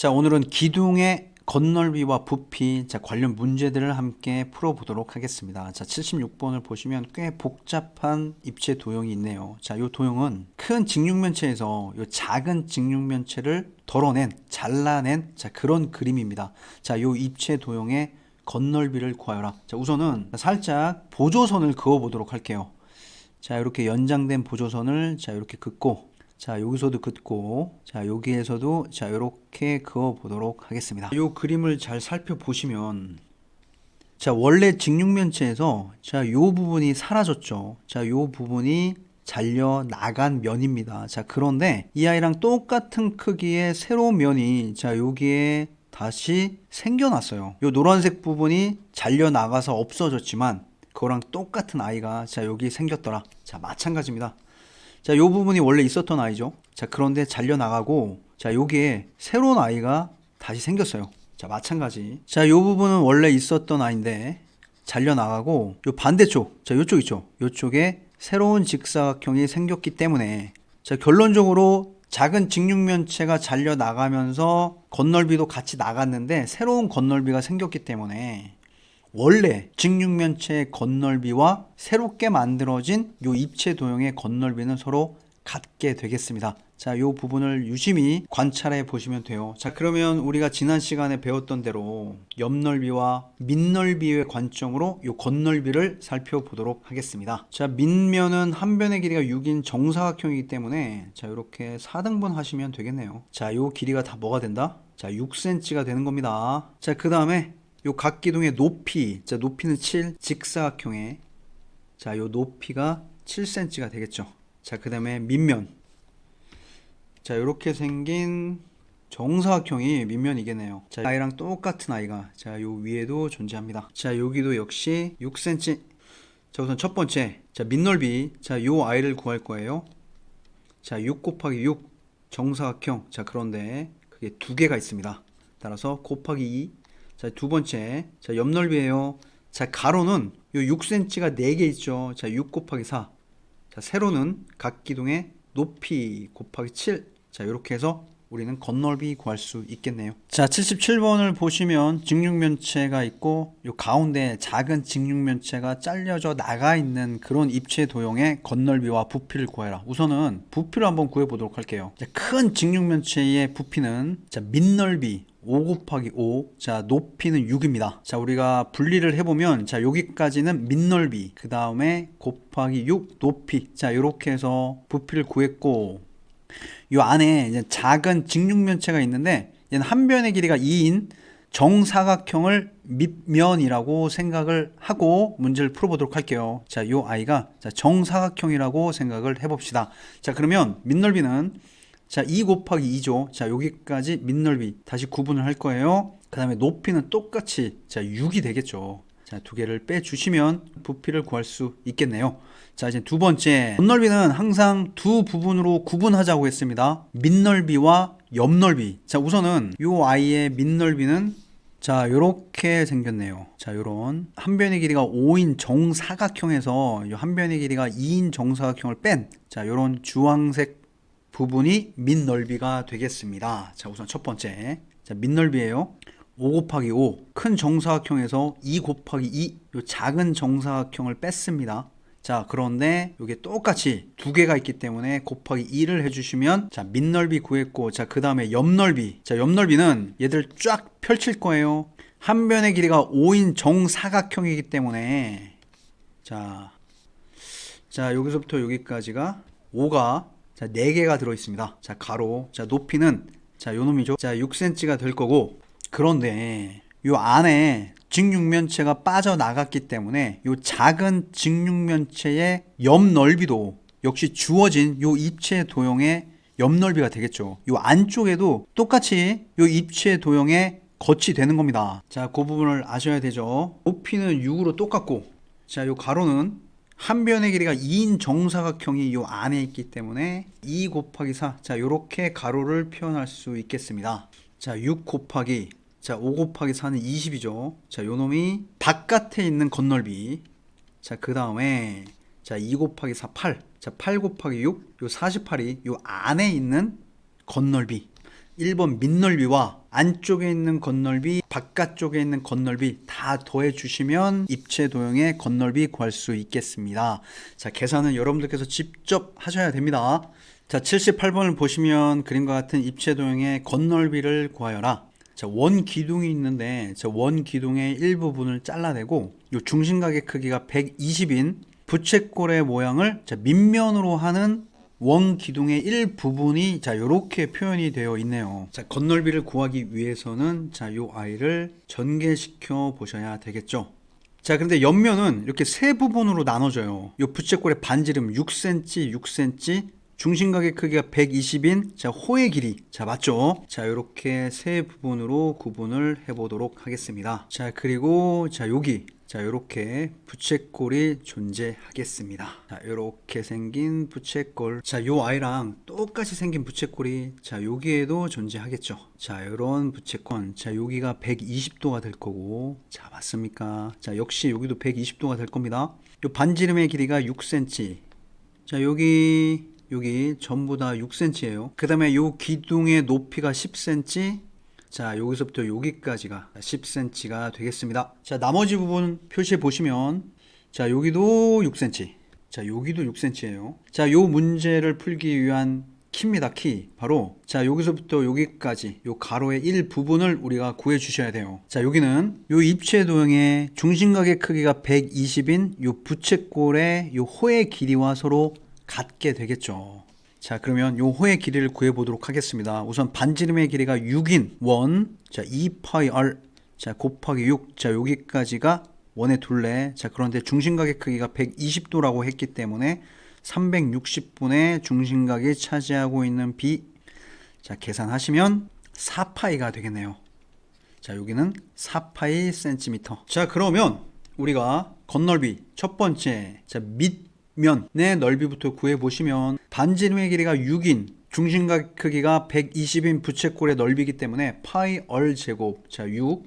자, 오늘은 기둥의 건널비와 부피 자, 관련 문제들을 함께 풀어보도록 하겠습니다. 자, 76번을 보시면 꽤 복잡한 입체 도형이 있네요. 자, 이 도형은 큰 직육면체에서 이 작은 직육면체를 덜어낸, 잘라낸 자, 그런 그림입니다. 자, 이 입체 도형의 건널비를 구하여라. 자, 우선은 살짝 보조선을 그어 보도록 할게요. 자, 이렇게 연장된 보조선을 자, 이렇게 긋고 자, 여기서도 긋고 자, 여기에서도 자, 이렇게 그어 보도록 하겠습니다. 이 그림을 잘 살펴보시면 자, 원래 직육면체에서 자, 요 부분이 사라졌죠. 자, 요 부분이 잘려 나간 면입니다. 자, 그런데 이 아이랑 똑같은 크기의 새로운 면이 자, 여기에 다시 생겨났어요. 요 노란색 부분이 잘려 나가서 없어졌지만 그거랑 똑같은 아이가 자, 여기 생겼더라. 자, 마찬가지입니다. 자, 요 부분이 원래 있었던 아이죠. 자, 그런데 잘려 나가고 자, 여기에 새로운 아이가 다시 생겼어요. 자, 마찬가지. 자, 요 부분은 원래 있었던 아이인데 잘려 나가고 요 반대쪽, 자, 요쪽 있죠. 요쪽에 새로운 직사각형이 생겼기 때문에 자, 결론적으로 작은 직육면체가 잘려 나가면서 건널비도 같이 나갔는데 새로운 건널비가 생겼기 때문에 원래 직육면체의 건널비와 새롭게 만들어진 요 입체 도형의 건널비는 서로 같게 되겠습니다. 자, 요 부분을 유심히 관찰해 보시면 돼요. 자, 그러면 우리가 지난 시간에 배웠던 대로 옆넓이와 밑넓이의 관점으로 요 건널비를 살펴보도록 하겠습니다. 자, 밑면은 한 변의 길이가 6인 정사각형이기 때문에 자, 이렇게 4등분 하시면 되겠네요. 자, 요 길이가 다 뭐가 된다? 자, 6cm가 되는 겁니다. 자, 그 다음에 요 각 기둥의 높이, 자 높이는 7, 직사각형의 자 요 높이가 7cm가 되겠죠. 자 그다음에 밑면, 자 이렇게 생긴 정사각형이 밑면이겠네요. 자 아이랑 똑같은 아이가 자 요 위에도 존재합니다. 자 여기도 역시 6cm. 자 우선 첫 번째, 자 밑넓이, 자 요 아이를 구할 거예요. 자 6 곱하기 6 정사각형. 자 그런데 그게 두 개가 있습니다. 따라서 곱하기 2 자, 두 번째. 자, 옆넓이에요. 자, 가로는 요 6cm가 4개 있죠. 자, 6 곱하기 4. 자, 세로는 각 기둥의 높이 곱하기 7. 자, 이렇게 해서 우리는 건널비 구할 수 있겠네요. 자, 77번을 보시면 직육면체가 있고 요 가운데 작은 직육면체가 잘려져 나가 있는 그런 입체 도형의 건널비와 부피를 구해라. 우선은 부피를 한번 구해 보도록 할게요. 자, 큰 직육면체의 부피는 자, 밑넓이 5 곱하기 5. 자, 높이는 6입니다. 자, 우리가 분리를 해보면, 자, 여기까지는 밑넓이, 그 다음에 곱하기 6 높이. 자, 이렇게 해서 부피를 구했고, 요 안에 이제 작은 직육면체가 있는데, 얘는 한 변의 길이가 2인 정사각형을 밑면이라고 생각을 하고 문제를 풀어보도록 할게요. 자, 요 아이가 자, 정사각형이라고 생각을 해봅시다. 자, 그러면 밑넓이는 자, 2 곱하기 2죠. 자, 여기까지 밑넓이 다시 구분을 할 거예요. 그 다음에 높이는 똑같이 자, 6이 되겠죠. 자, 두 개를 빼주시면 부피를 구할 수 있겠네요. 자, 이제 두 번째. 옆넓이는 항상 두 부분으로 구분하자고 했습니다. 밑넓이와 옆넓이. 자, 우선은 요 아이의 밑넓이는 자, 요렇게 생겼네요. 자, 요런 한 변의 길이가 5인 정사각형에서 요 한 변의 길이가 2인 정사각형을 뺀 자, 요런 주황색 부분이 밑넓이가 되겠습니다. 자, 우선 첫 번째. 자, 밑넓이에요. 5 곱하기 5. 큰 정사각형에서 2 곱하기 2. 요 작은 정사각형을 뺐습니다. 자, 그런데 이게 똑같이 두 개가 있기 때문에 곱하기 2를 해주시면 자, 밑넓이 구했고, 자, 그 다음에 옆넓이. 자, 옆넓이는 얘들 쫙 펼칠 거예요. 한 변의 길이가 5인 정사각형이기 때문에 자, 자, 여기서부터 여기까지가 5가 자, 4개가 들어 있습니다. 자, 가로. 자, 높이는 자, 요 놈이죠. 자, 6cm가 될 거고 그런데 요 안에 직육면체가 빠져나갔기 때문에 요 작은 직육면체의 옆 넓이도 역시 주어진 요 입체 도형의 옆 넓이가 되겠죠. 요 안쪽에도 똑같이 요 입체 도형의 겉이 되는 겁니다. 자, 그 부분을 아셔야 되죠. 높이는 6으로 똑같고 자, 요 가로는 한 변의 길이가 2인 정사각형이 요 안에 있기 때문에 2 곱하기 4. 자, 요렇게 가로를 표현할 수 있겠습니다. 자, 6 곱하기 자, 5 곱하기 4는 20이죠. 자, 요 놈이 바깥에 있는 건널비. 자, 그 다음에 자, 2 곱하기 4, 8. 자, 8 곱하기 6, 요 48이 요 안에 있는 건널비. 1번 밑넓이와 안쪽에 있는 건널비, 바깥쪽에 있는 건널비 다 더해 주시면 입체 도형의 건널비 구할 수 있겠습니다. 자, 계산은 여러분들께서 직접 하셔야 됩니다. 자, 78번을 보시면 그림과 같은 입체 도형의 건널비를 구하여라. 자, 원 기둥이 있는데 저원 기둥의 일부분을 잘라내고 요 중심각의 크기가 120인 부채꼴의 모양을 자, 밑면으로 하는 원 기둥의 일부분이 자 요렇게 표현이 되어 있네요. 자 건널비를 구하기 위해서는 자 요 아이를 전개시켜 보셔야 되겠죠. 자 그런데 옆면은 이렇게 세 부분으로 나눠져요. 요 부채꼴의 반지름 6cm, 6cm, 중심각의 크기가 120인 자 호의 길이 자 맞죠? 자 이렇게 세 부분으로 구분을 해보도록 하겠습니다. 자 그리고 자 여기 자 이렇게 부채꼴이 존재하겠습니다. 자 이렇게 생긴 부채꼴 자요 아이랑 똑같이 생긴 부채꼴이 자 여기에도 존재하겠죠. 자 이런 부채꼴 자 여기가 120도가 될 거고 자 맞습니까? 자 역시 여기도 120도가 될 겁니다. 요 반지름의 길이가 6cm 자 여기 여기 전부 다 6cm예요. 그 다음에 요 기둥의 높이가 10cm. 자 여기서부터 여기까지가 10cm가 되겠습니다. 자 나머지 부분 표시해 보시면 자 여기도 6cm. 자 여기도 6cm예요. 자 요 문제를 풀기 위한 키입니다 키 바로 자 여기서부터 여기까지 요 가로의 일부분을 우리가 구해 주셔야 돼요 자 여기는 요 입체 도형의 중심각의 크기가 120인 요 부채꼴의 요 호의 길이와 서로 같게 되겠죠. 자, 그러면 요 호의 길이를 구해 보도록 하겠습니다. 우선 반지름의 길이가 6인 원. 자, 2파이 r. 자, 곱하기 6. 자, 여기까지가 원의 둘레. 자, 그런데 중심각의 크기가 120도라고 했기 때문에 360분의 중심각이 차지하고 있는 b. 자, 계산하시면 4파이가 되겠네요. 자, 여기는 4파이 센티미터. 자, 그러면 우리가 건널비 첫 번째 자, 밑 면의 넓이부터 구해 보시면 반지름의 길이가 6인 중심각 크기가 120인 부채꼴의 넓이기 때문에 파이 얼 제곱 자 6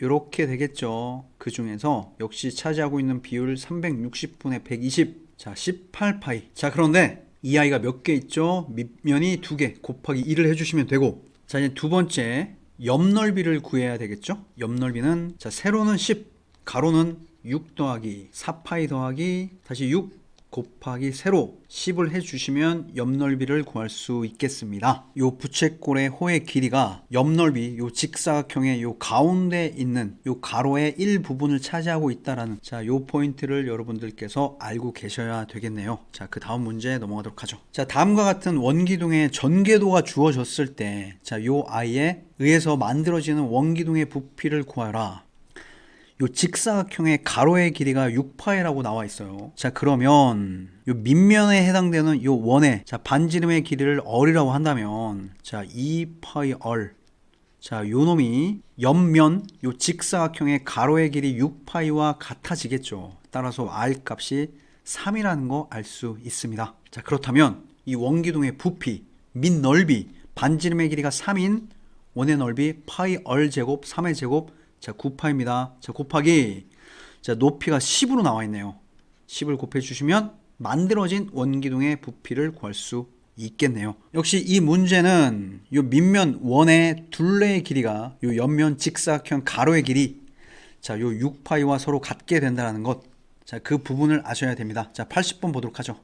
이렇게 되겠죠. 그 중에서 역시 차지하고 있는 비율 360분의 120. 자, 18파이. 자, 그런데 이 아이가 몇 개 있죠? 밑면이 두 개 곱하기 1을 해주시면 되고. 자, 이제 두 번째 옆넓이를 구해야 되겠죠? 옆넓이는 자, 세로는 10, 가로는 6 더하기 4파이 더하기 다시 6 곱하기 세로 10을 해주시면 옆넓이를 구할 수 있겠습니다. 요 부채꼴의 호의 길이가 옆넓이 요 직사각형의 요 가운데 있는 요 가로의 일부분을 차지하고 있다라는 자, 요 포인트를 여러분들께서 알고 계셔야 되겠네요. 자, 그 다음 문제 넘어가도록 하죠. 자, 다음과 같은 원기둥의 전개도가 주어졌을 때 자, 요 아이에 의해서 만들어지는 원기둥의 부피를 구하라. 요 직사각형의 가로의 길이가 6파이라고 나와 있어요. 자, 그러면 요 밑면에 해당되는 요 원의 자, 반지름의 길이를 얼이라고 한다면 자, 2파이 얼. 자, 요 놈이 옆면 요 직사각형의 가로의 길이 6파이와 같아지겠죠. 따라서 r 값이 3이라는 거 알 수 있습니다. 자, 그렇다면 이 원기둥의 부피, 밑 넓이, 반지름의 길이가 3인 원의 넓이 파이 얼 제곱 3의 제곱 자, 9파입니다. 자, 곱하기 자, 높이가 10으로 나와 있네요. 10을 곱해 주시면 만들어진 원기둥의 부피를 구할 수 있겠네요. 역시 이 문제는 요 밑면 원의 둘레의 길이가 요 옆면 직사각형 가로의 길이 자, 요 6파이와 서로 같게 된다는 것. 자, 그 부분을 아셔야 됩니다. 자, 80번 보도록 하죠.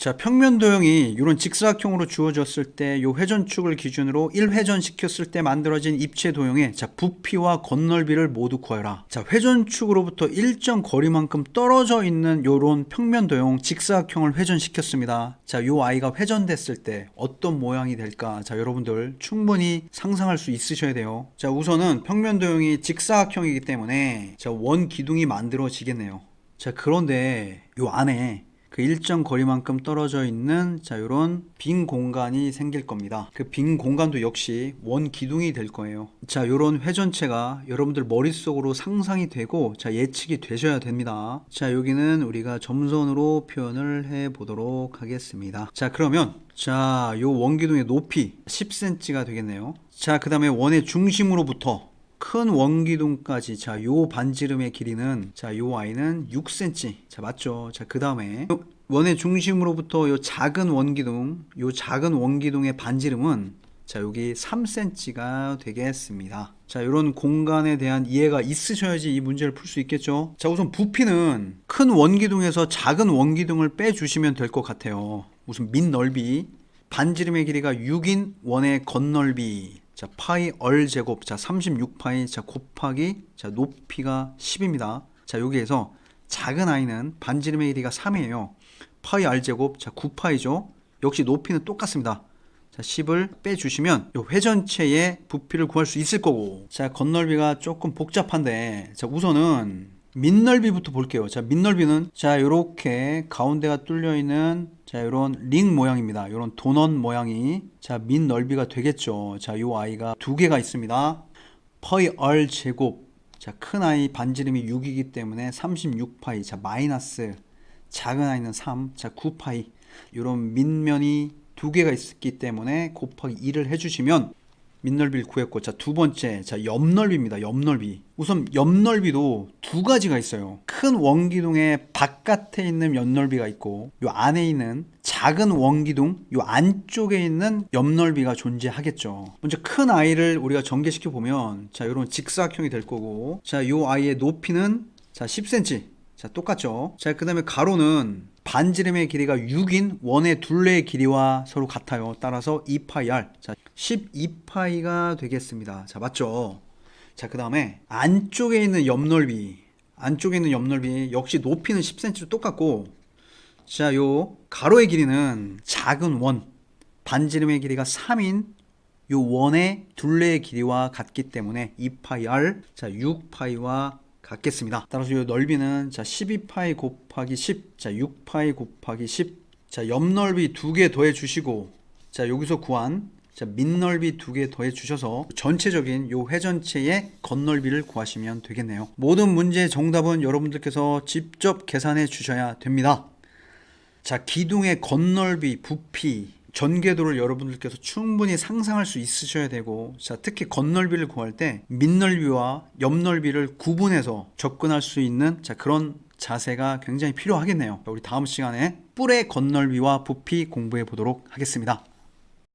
자, 평면 도형이 이런 직사각형으로 주어졌을 때 요 회전축을 기준으로 1회전 시켰을 때 만들어진 입체 도형의 자, 부피와 건널비를 모두 구하라. 자, 회전축으로부터 일정 거리만큼 떨어져 있는 요런 평면 도형 직사각형을 회전시켰습니다. 자, 요 아이가 회전됐을 때 어떤 모양이 될까? 자, 여러분들 충분히 상상할 수 있으셔야 돼요. 자, 우선은 평면 도형이 직사각형이기 때문에 자, 원 기둥이 만들어지겠네요. 자, 그런데 요 안에 그 일정 거리만큼 떨어져 있는 자 요런 빈 공간이 생길 겁니다. 그 빈 공간도 역시 원 기둥이 될 거예요. 자 요런 회전체가 여러분들 머릿속으로 상상이 되고 자 예측이 되셔야 됩니다. 자 여기는 우리가 점선으로 표현을 해 보도록 하겠습니다. 자 그러면 자 요 원기둥의 높이 10cm가 되겠네요. 자 그 다음에 원의 중심으로부터 큰 원기둥까지 자 요 반지름의 길이는 자 요 아이는 6cm 자 맞죠 자 그 다음에 원의 중심으로부터 요 작은 원기둥 요 작은 원기둥의 반지름은 자, 여기 3cm가 되겠습니다. 자, 이런 공간에 대한 이해가 있으셔야지 이 문제를 풀 수 있겠죠. 자, 우선 부피는 큰 원기둥에서 작은 원기둥을 빼주시면 될 것 같아요. 우선 밑 넓이, 반지름의 길이가 6인 원의 겉넓이, 자, 파이 얼 제곱, 자, 36파이, 자, 곱하기, 자, 높이가 10입니다. 자, 여기에서 작은 아이는 반지름의 길이가 3이에요. 파이 r 제곱, 자, 9파이죠. 역시 높이는 똑같습니다. 자, 10을 빼주시면 요 회전체의 부피를 구할 수 있을 거고. 자, 겉넓이가 조금 복잡한데, 자, 우선은 밑넓이부터 볼게요. 자, 밑넓이는 자, 요렇게 가운데가 뚫려 있는 자, 요런 링 모양입니다. 요런 도넛 모양이 자, 밑넓이가 되겠죠. 자, 요 아이가 두 개가 있습니다. 퍼이 얼 제곱. 자, 큰 아이 반지름이 6이기 때문에 36파이. 자, 마이너스 작은 아이는 3. 자, 9파이. 요런 밑면이 두 개가 있기 때문에 곱하기 2를 해 주시면 밑넓이를 구했고 자 두 번째 자 옆넓이입니다 옆넓이. 우선 옆넓이도 두 가지가 있어요. 큰 원기둥의 바깥에 있는 옆넓이가 있고 요 안에 있는 작은 원기둥 요 안쪽에 있는 옆넓이가 존재하겠죠. 먼저 큰 아이를 우리가 전개시켜 보면 자 요런 직사각형이 될 거고 자 요 아이의 높이는 자 10cm 자 똑같죠? 자 그 다음에 가로는 반지름의 길이가 6인 원의 둘레의 길이와 서로 같아요. 따라서 2파이 r 자 12파이가 되겠습니다 자 맞죠 자 그 다음에 안쪽에 있는 옆넓이 안쪽에 있는 옆넓이 역시 높이는 10cm로 똑같고 자 요 가로의 길이는 작은 원 반지름의 길이가 3인 요 원의 둘레의 길이와 같기 때문에 2파이 r 자 6파이와 같겠습니다. 따라서 이 넓이는 자 12파이 곱하기 10, 자 6파이 곱하기 10, 자 옆 넓이 두 개 더해 주시고 자 여기서 구한 자 밑넓이 두 개 더해 주셔서 전체적인 요 회전체의 겉넓이를 구하시면 되겠네요. 모든 문제의 정답은 여러분들께서 직접 계산해 주셔야 됩니다. 자 기둥의 겉넓이, 부피, 전개도를 여러분들께서 충분히 상상할 수 있으셔야 되고 자 특히 겉넓이를 구할 때 밑넓이와 옆넓이를 구분해서 접근할 수 있는 자 그런 자세가 굉장히 필요하겠네요. 우리 다음 시간에 뿔의 겉넓이와 부피 공부해 보도록 하겠습니다.